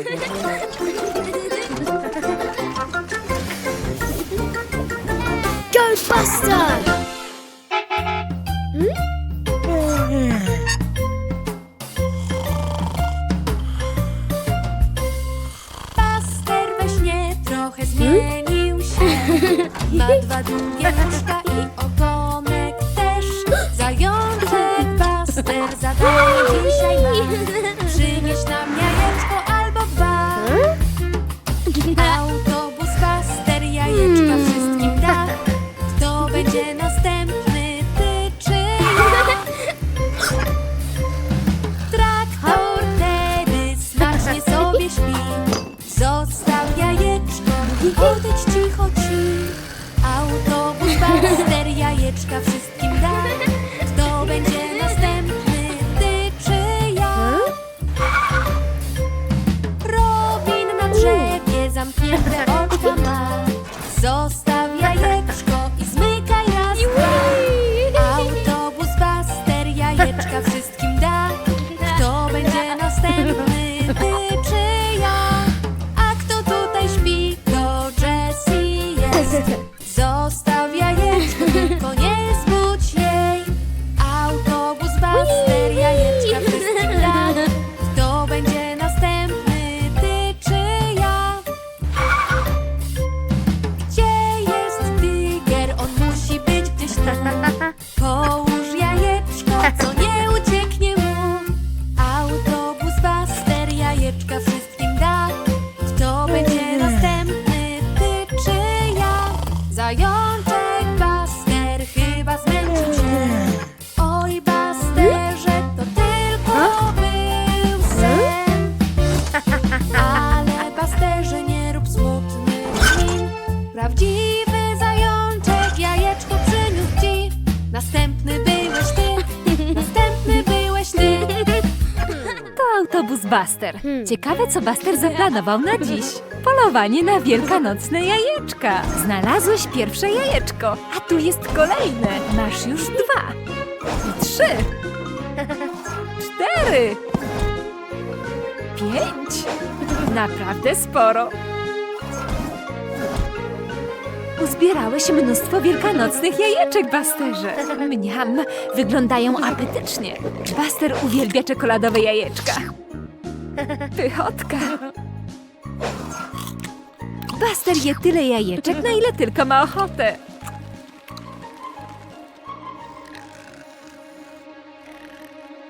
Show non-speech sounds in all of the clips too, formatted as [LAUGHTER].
[LAUGHS] Go Buster! Buster. Ciekawe, co Buster zaplanował na dziś. Polowanie na wielkanocne jajeczka. Znalazłeś pierwsze jajeczko, a tu jest kolejne. Masz już dwa. I trzy. Cztery. Pięć. Naprawdę sporo. Uzbierałeś mnóstwo wielkanocnych jajeczek, Busterze. Mniam, wyglądają apetycznie. Buster uwielbia czekoladowe jajeczka. Pychotka. Buster je tyle jajeczek, na ile tylko ma ochotę.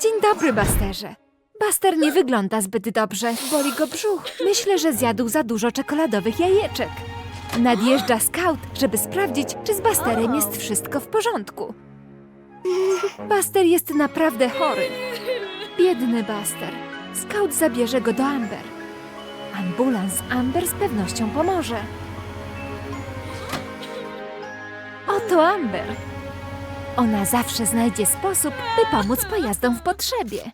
Dzień dobry, Busterze. Buster nie wygląda zbyt dobrze. Boli go brzuch. Myślę, że zjadł za dużo czekoladowych jajeczek. Nadjeżdża scout, żeby sprawdzić, czy z Busterem jest wszystko w porządku. Buster jest naprawdę chory. Biedny Buster. Scout zabierze go do Amber. Ambulans Amber z pewnością pomoże. Oto Amber. Ona zawsze znajdzie sposób, by pomóc pojazdom w potrzebie.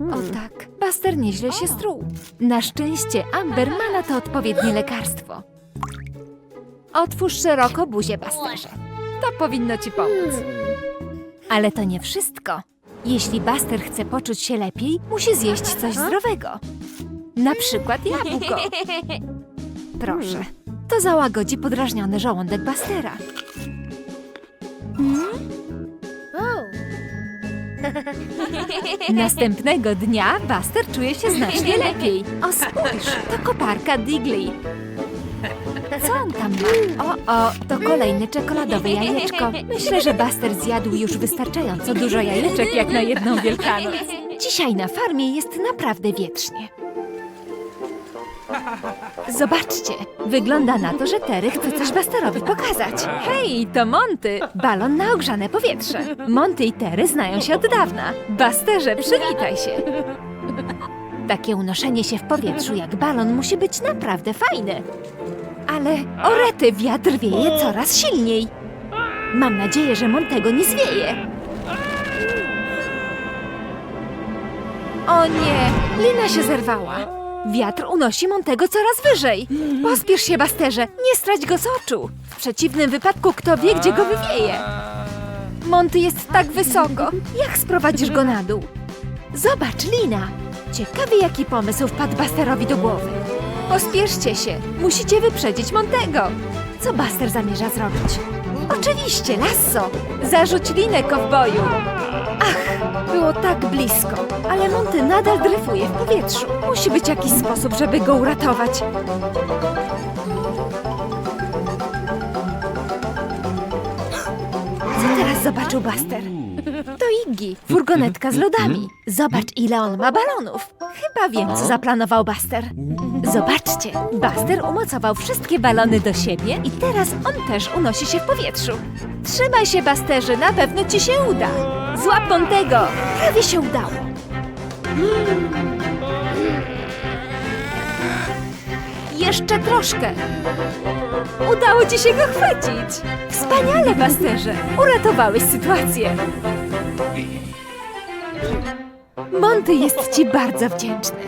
O tak, Buster nieźle się struł. Na szczęście Amber ma na to odpowiednie lekarstwo. Otwórz szeroko buzię, Busterze. To powinno ci pomóc. Ale to nie wszystko. Jeśli Buster chce poczuć się lepiej, musi zjeść coś zdrowego. Na przykład jabłko. [LAUGHS] Proszę. To załagodzi podrażniony żołądek Bustera. [LAUGHS] Następnego dnia Buster czuje się znacznie [LAUGHS] lepiej. O, spójrz, to koparka Digley. O, o, to kolejne czekoladowe jajeczko. Myślę, że Buster zjadł już wystarczająco dużo jajeczek jak na jedną Wielkanoc. Dzisiaj na farmie jest naprawdę wietrznie. Zobaczcie, wygląda na to, że Terry chce coś Busterowi pokazać. Hej, to Monty, balon na ogrzane powietrze. Monty i Terry znają się od dawna. Busterze, przywitaj się. Takie unoszenie się w powietrzu jak balon musi być naprawdę fajne. Ale orety, wiatr wieje coraz silniej. Mam nadzieję, że Montego nie zwieje. O nie, lina się zerwała. Wiatr unosi Montego coraz wyżej. Pospiesz się, Basterze, nie strać go z oczu. W przeciwnym wypadku kto wie, gdzie go wywieje. Monty jest tak wysoko. Jak sprowadzisz go na dół? Zobacz, lina. Ciekawy, jaki pomysł wpadł Busterowi do głowy. Pospieszcie się, musicie wyprzedzić Montego. Co Buster zamierza zrobić? Oczywiście, lasso! Zarzuć linę, kowboju! Ach, było tak blisko, ale Monty nadal dryfuje w powietrzu. Musi być jakiś sposób, żeby go uratować. Co teraz zobaczył Buster? To Iggy, furgonetka z lodami. Zobacz, ile on ma balonów. Chyba wiem, co zaplanował Buster. Zobaczcie, Buster umocował wszystkie balony do siebie i teraz on też unosi się w powietrzu. Trzymaj się, Busterze, na pewno ci się uda. Złap Montego! Prawie się udało. Jeszcze troszkę. Udało ci się go chwycić. Wspaniale, Busterze. Uratowałeś sytuację. Monty jest ci bardzo wdzięczny.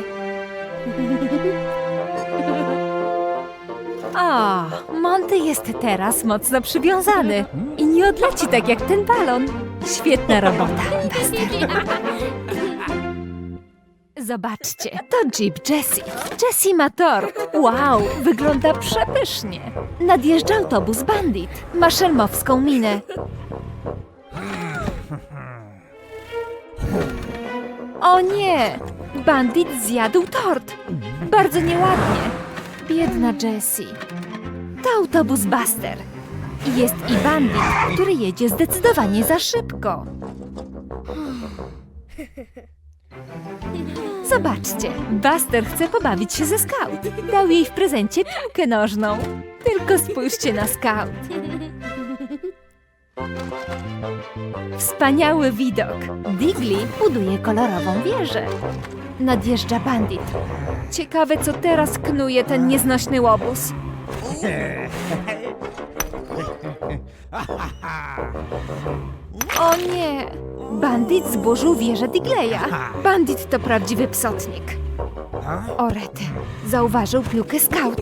O, Monty jest teraz mocno przywiązany i nie odleci tak jak ten balon. Świetna robota, Buster. Zobaczcie, to Jeep Jessie. Jessie ma tort. Wow, wygląda przepysznie. Nadjeżdża autobus Bandit. Ma szelmowską minę. O nie! Bandit zjadł tort. Bardzo nieładnie. Biedna Jessie. To autobus Buster. Jest i bandit, który jedzie zdecydowanie za szybko. Zobaczcie, Buster chce pobawić się ze Scout. Dał jej w prezencie piłkę nożną. Tylko spójrzcie na Scout. Wspaniały widok. Digli buduje kolorową wieżę. Nadjeżdża bandit. Ciekawe, co teraz knuje ten nieznośny łobuz. O nie! Bandit zburzył wieżę Digleya. Bandit to prawdziwy psotnik. O zauważył piłkę scout.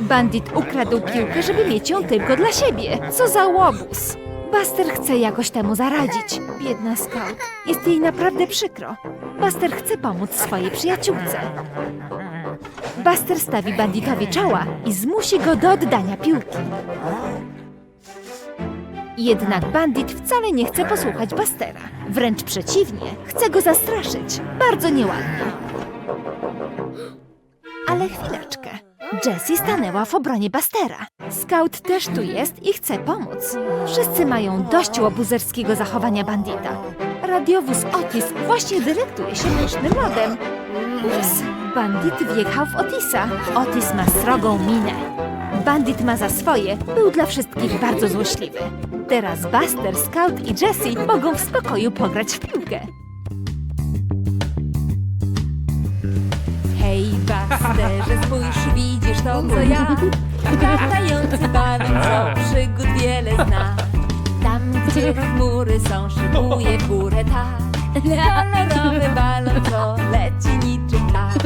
Bandit ukradł piłkę, żeby mieć ją tylko dla siebie. Co za łobuz! Buster chce jakoś temu zaradzić. Biedna scout. Jest jej naprawdę przykro. Buster chce pomóc swojej przyjaciółce. Buster stawi banditowi czoła i zmusi go do oddania piłki. Jednak bandit wcale nie chce posłuchać Bustera. Wręcz przeciwnie, chce go zastraszyć. Bardzo nieładnie. Ale chwileczkę. Jessie stanęła w obronie Bustera. Scout też tu jest i chce pomóc. Wszyscy mają dość łobuzerskiego zachowania bandita. Radiowóz Otis właśnie dylektuje się pysznym lodem. Ups, bandit wjechał w Otisa. Otis ma srogą minę. Bandit ma za swoje, był dla wszystkich bardzo złośliwy. Teraz Buster, Scout i Jessie mogą w spokoju pograć w piłkę. Hej, Busterze, spójrz, widzisz to, co ja? Latający balon, co przygód wiele zna. Tam, gdzie chmury są, szybuje w górę tak. Kolorowy balon, co leci niczym tak.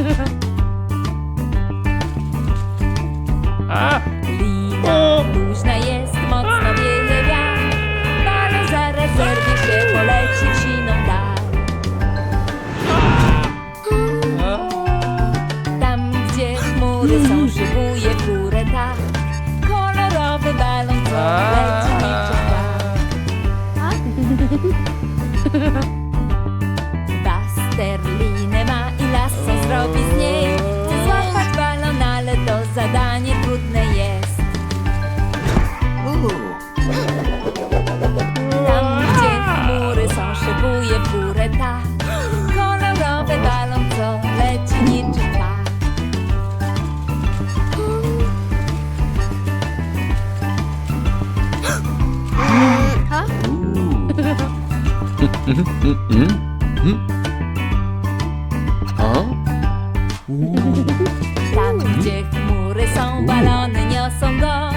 Lina luźna jest, Tam, gdzie chmury są, balony niosą go.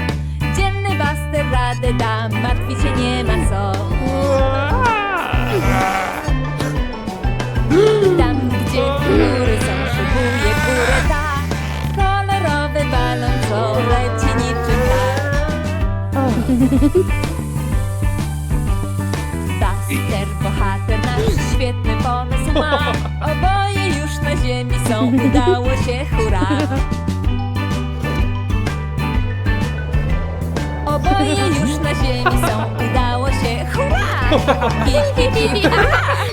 Dzienny Buster radę da, martwić się nie ma co. Tam, gdzie chmury są, szybuje górę tak Kolorowy balon, co leci niczym tak udało się, hurra! Oboje już na ziemi są, udało się, hurra! [LAUGHS] Hi, hi, aha!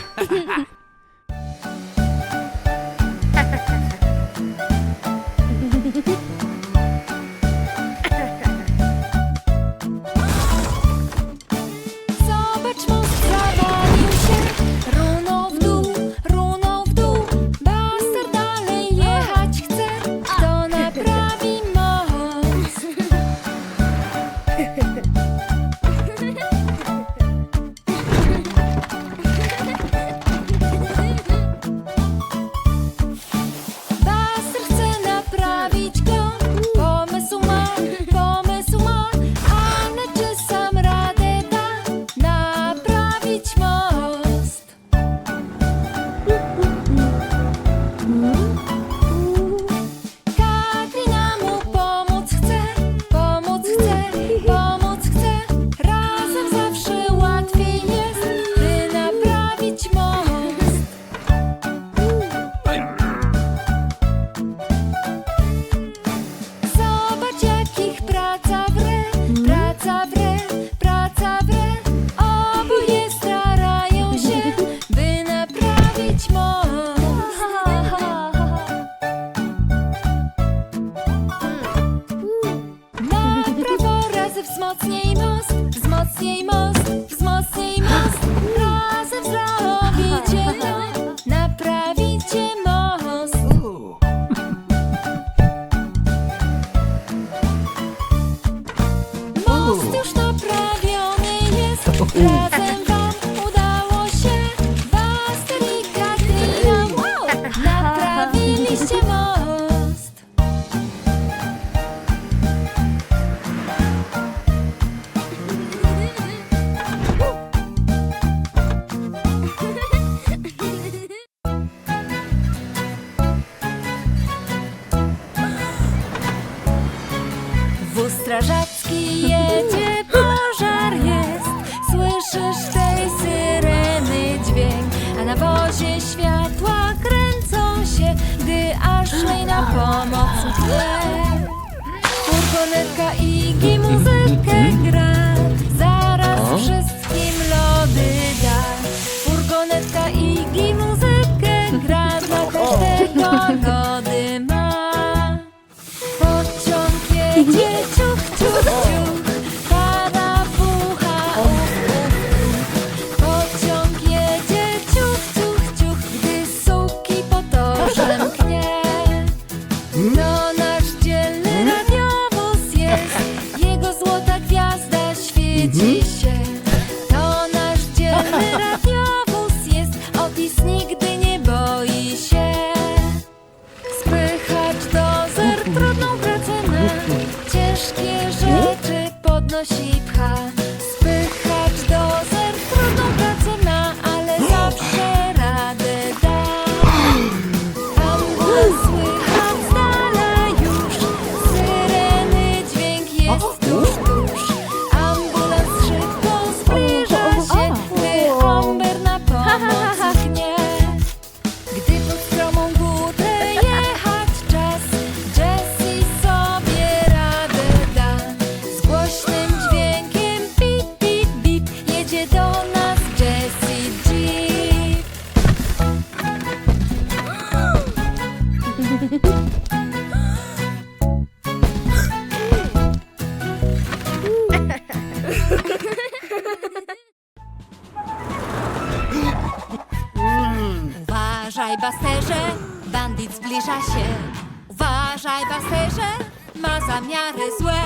zamiary złe.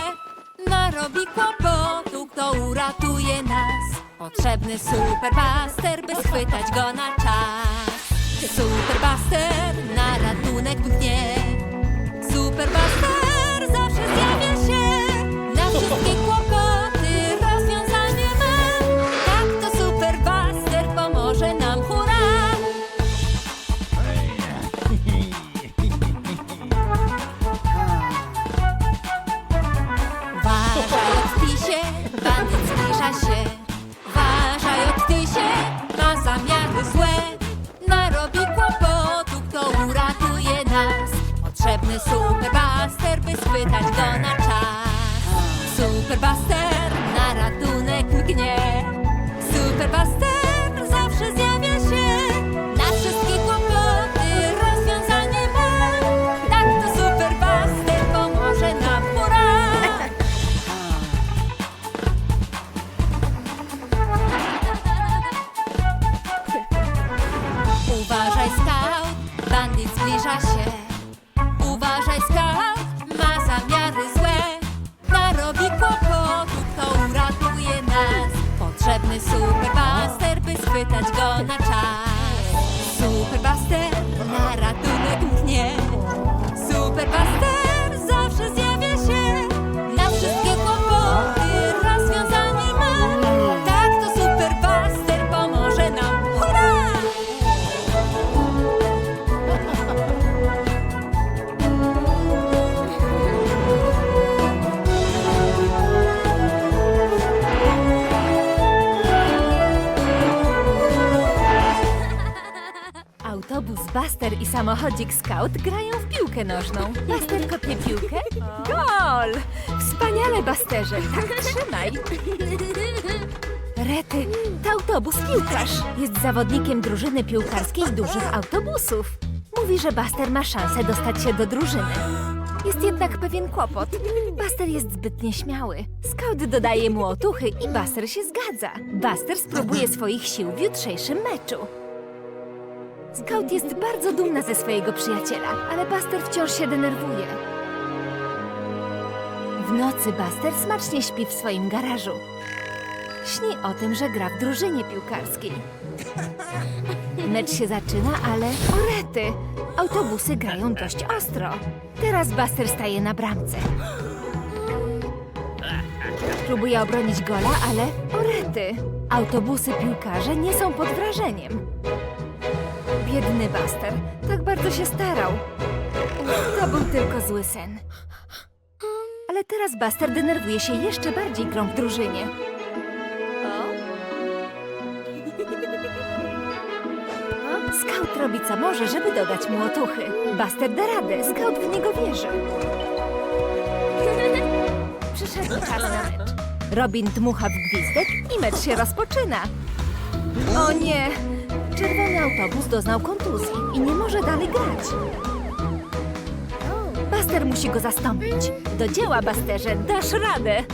Narobi kłopotu, kto uratuje nas. Potrzebny superbuster, by schwytać go na czas. Superbuster na ratunek mnie Superbuster schwytać go na czas. Super Buster Buster i samochodzik Scout grają w piłkę nożną. Buster kopie piłkę. Gol! Wspaniale, Busterze. Tak, trzymaj. Rety, to autobus piłkarz. Jest zawodnikiem drużyny piłkarskiej dużych autobusów. Mówi, że Buster ma szansę dostać się do drużyny. Jest jednak pewien kłopot. Buster jest zbyt nieśmiały. Scout dodaje mu otuchy i Buster się zgadza. Buster spróbuje swoich sił w jutrzejszym meczu. Scout jest bardzo dumna ze swojego przyjaciela, ale Buster wciąż się denerwuje. W nocy Buster smacznie śpi w swoim garażu. Śni o tym, że gra w drużynie piłkarskiej. Mecz się zaczyna, ale orety! Autobusy grają dość ostro. Teraz Buster staje na bramce. Próbuje obronić gola, ale orety! Autobusy piłkarze nie są pod wrażeniem. Biedny Buster, tak bardzo się starał. To był tylko zły sen. Ale teraz Buster denerwuje się jeszcze bardziej grą w drużynie. Scout robi co może, żeby dodać mu otuchy. Buster da radę, Scout w niego wierzy. [LAUGHS] Przyszedł czas na mecz. Robin dmucha w gwizdek i mecz się rozpoczyna. O nie! Autobus doznał kontuzji i nie może dalej grać. Buster musi go zastąpić. Do dzieła, Busterze, dasz radę!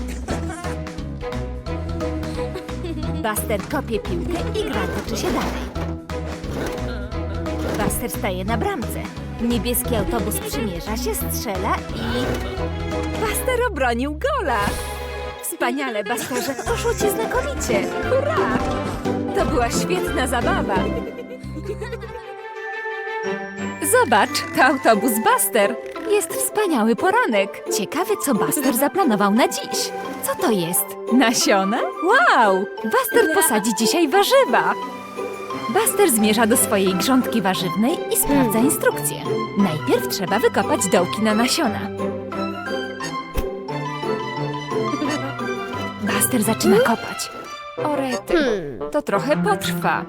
Buster kopie piłkę i gra toczy się dalej. Buster staje na bramce. Niebieski autobus przymierza się, strzela i... Buster obronił gola! Wspaniale, Busterze, poszło ci znakomicie! Hurra! To była świetna zabawa! Zobacz, to autobus Buster! Jest wspaniały poranek! Ciekawe, co Buster zaplanował na dziś. Co to jest? Nasiona? Wow! Buster posadzi dzisiaj warzywa! Buster zmierza do swojej grządki warzywnej i sprawdza instrukcje. Najpierw trzeba wykopać dołki na nasiona. Buster zaczyna kopać. Orety, to trochę potrwa.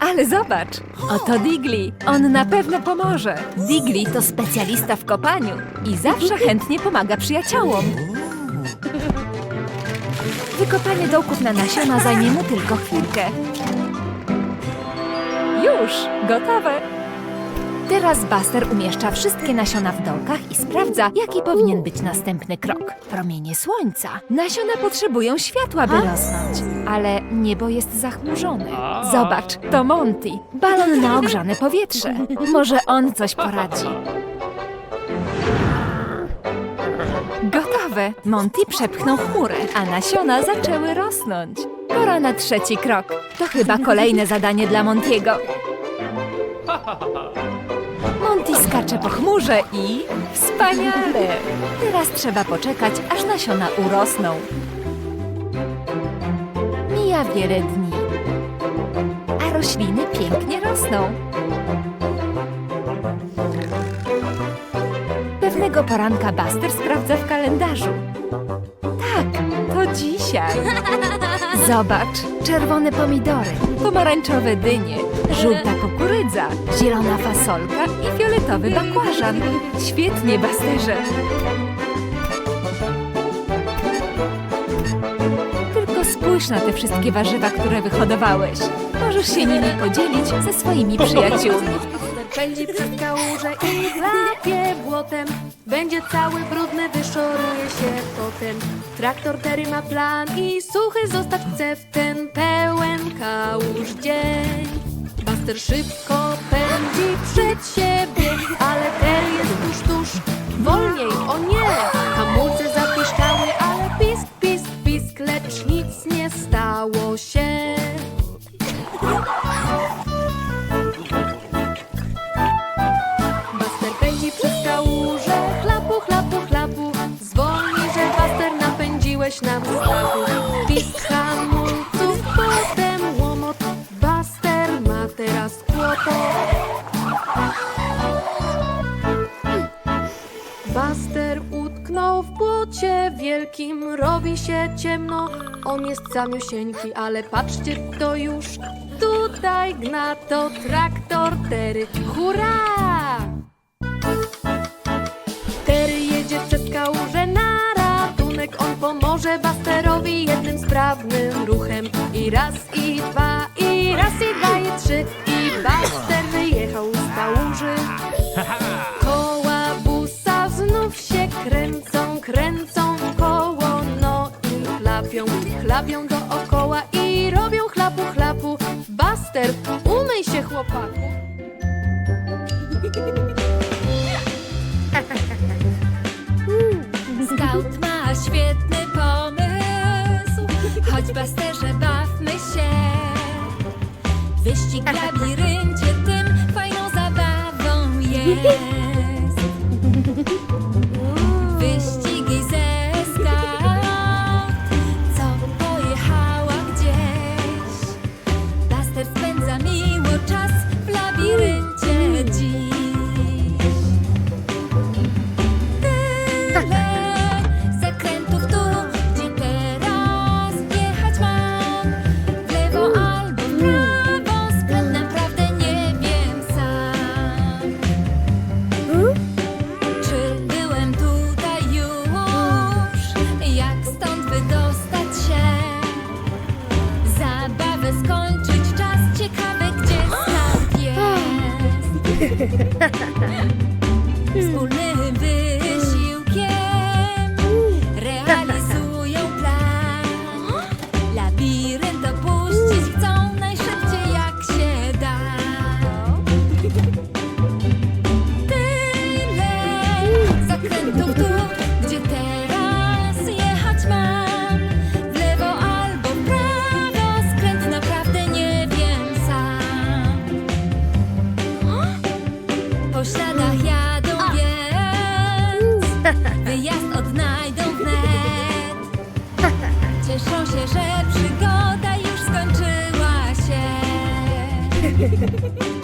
Ale zobacz, oto Digli. On na pewno pomoże. Digli to specjalista w kopaniu i zawsze [LAUGHS] chętnie pomaga przyjaciołom. Wykopanie dołków na nasiona zajmie mu tylko chwilkę. Już, gotowe. Teraz Buster umieszcza wszystkie nasiona w dołkach i sprawdza, jaki powinien być następny krok. Promienie słońca. Nasiona potrzebują światła, by rosnąć, ale niebo jest zachmurzone. Zobacz, to Monty. Balon na ogrzane powietrze. Może on coś poradzi. Gotowe! Monty przepchnął chmurę, a nasiona zaczęły rosnąć. Pora na trzeci krok. To chyba kolejne zadanie dla Montiego. [LAUGHS] Monty skacze po chmurze i... Wspaniale! Teraz trzeba poczekać, aż nasiona urosną. Mija wiele dni, a rośliny pięknie rosną. Pewnego poranka Buster sprawdza w kalendarzu. Dzisiaj. [LAUGHS] Zobacz, czerwone pomidory, pomarańczowe dynie, żółta kukurydza, zielona fasolka i fioletowy bakłażan. Świetnie, Basterze. Tylko spójrz na te wszystkie warzywa, które wyhodowałeś. Możesz się nimi podzielić ze swoimi przyjaciółmi. Pędzi przez kałużę i chlapie błotem Będzie cały brudny, wyszoruje się potem Traktor Terry ma plan i suchy zostać chce w ten pełen kałuż dzień. Buster szybko pędzi przed siebie się ciemno. On jest samiusieńki, ale patrzcie, to już tutaj gna to traktor Tery. Hurra! Tery jedzie przez kałużę na ratunek. On pomoże Busterowi jednym sprawnym ruchem. I raz, i dwa, i raz, i dwa, i trzy. I Buster chłopaku. Scout ma świetny pomysł. Chodź, Basterze, bawmy się. Wyścig labiryncie tym fajną zabawą jest. Bye. [LAUGHS]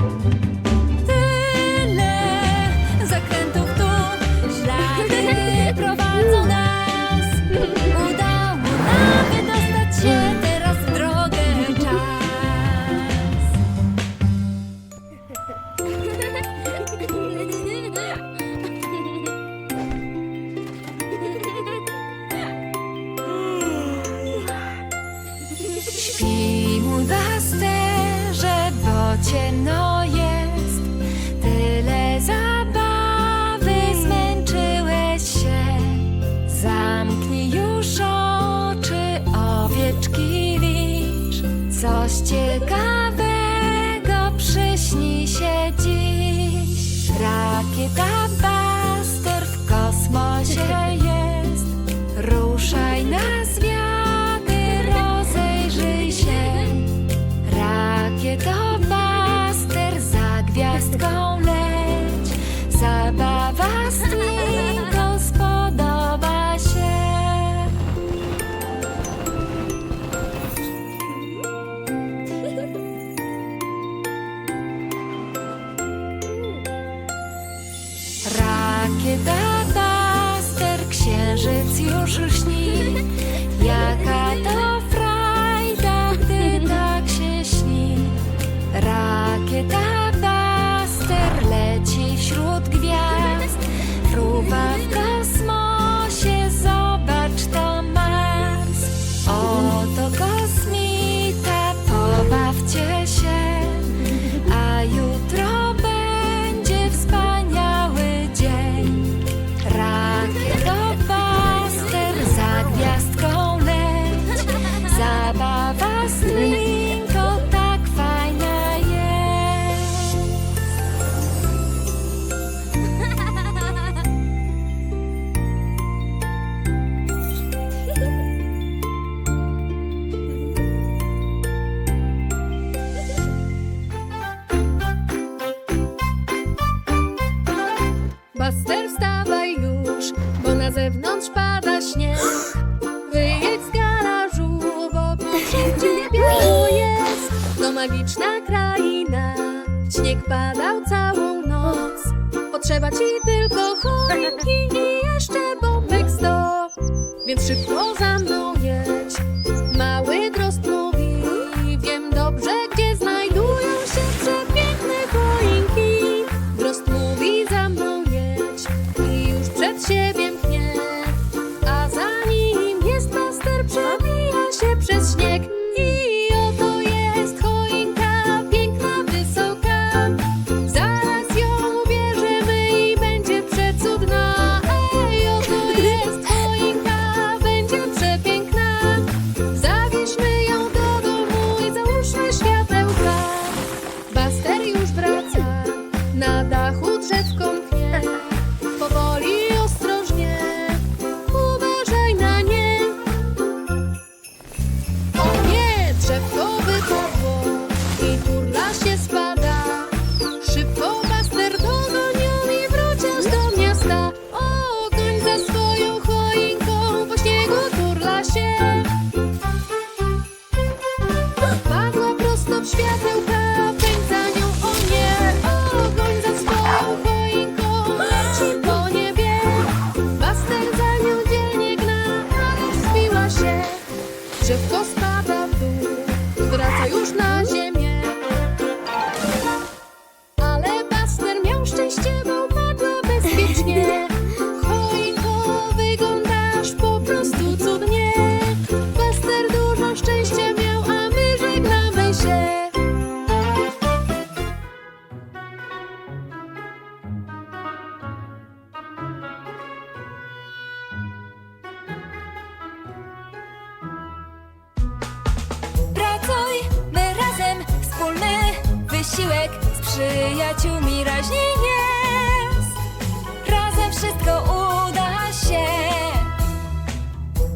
wszystko uda się.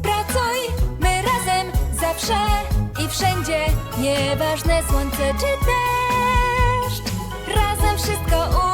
Pracujmy razem zawsze i wszędzie, nieważne słońce czy deszcz. Razem wszystko uda się.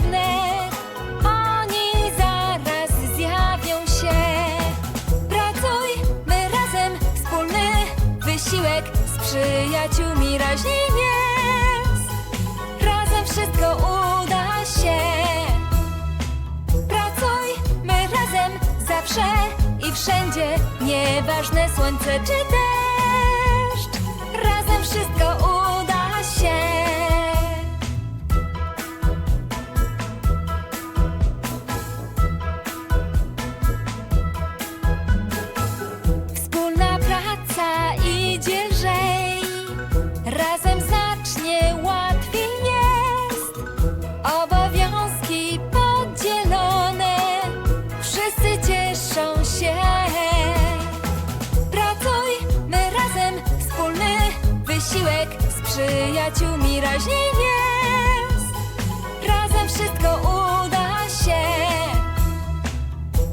wnet Oni zaraz zjawią się. Pracujmy razem, wspólny wysiłek Z przyjaciółmi raźniej jest. Razem wszystko uda się. Pracujmy razem zawsze i wszędzie. Nieważne słońce czy deszcz. Razem wszystko uda się przyjaciółmi raźniej jest. Razem wszystko uda się.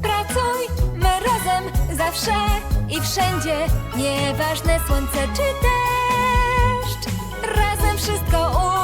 Pracujmy razem zawsze i wszędzie, nieważne słońce czy deszcz. Razem wszystko uda